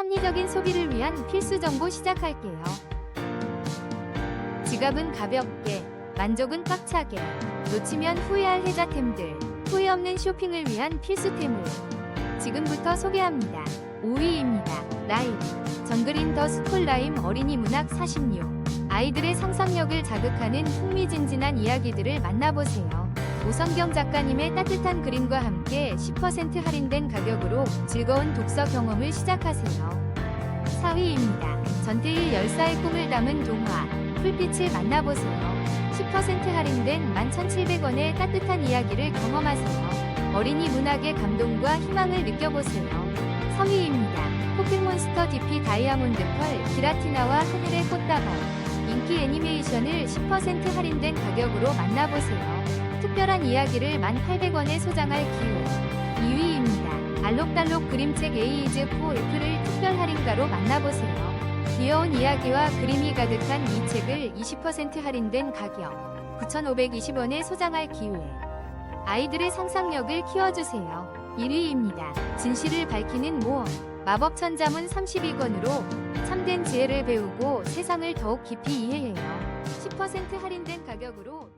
합리적인 소비를 위한 필수 정보 시작할게요. 지갑은 가볍게, 만족은 꽉차게, 놓치면 후회할 혜자템들, 후회 없는 쇼핑을 위한 필수템을 지금부터 소개합니다. 5위입니다. 라임. 정글인 더 스콜라임 어린이 문학 46. 아이들의 상상력을 자극하는 흥미진진한 이야기들을 만나보세요. 오성경 작가님의 따뜻한 그림과 함께 10% 할인된 가격으로 즐거운 독서 경험을 시작하세요. 4위입니다. 전태일 열사의 꿈을 담은 동화, 풀빛을 만나보세요. 10% 할인된 11,700원의 따뜻한 이야기를 경험하세요. 어린이 문학의 감동과 희망을 느껴보세요. 3위입니다. 포켓몬스터 DP 다이아몬드 펄, 기라티나와 하늘의 꽃다발. 인기 애니메이션을 10% 할인된 가격으로 만나보세요. 특별한 이야기를 1,800원에 소장할 기회. 2위입니다. 알록달록 그림책 에이즈 4 애플을 특별 할인가로 만나보세요. 귀여운 이야기와 그림이 가득한 이 책을 20% 할인된 가격 9,520원에 소장할 기회. 아이들의 상상력을 키워주세요. 1위입니다. 진실을 밝히는 모험. 마법 천자문 32권으로 참된 지혜를 배우고 세상을 더욱 깊이 이해해요. 10% 할인된 가격으로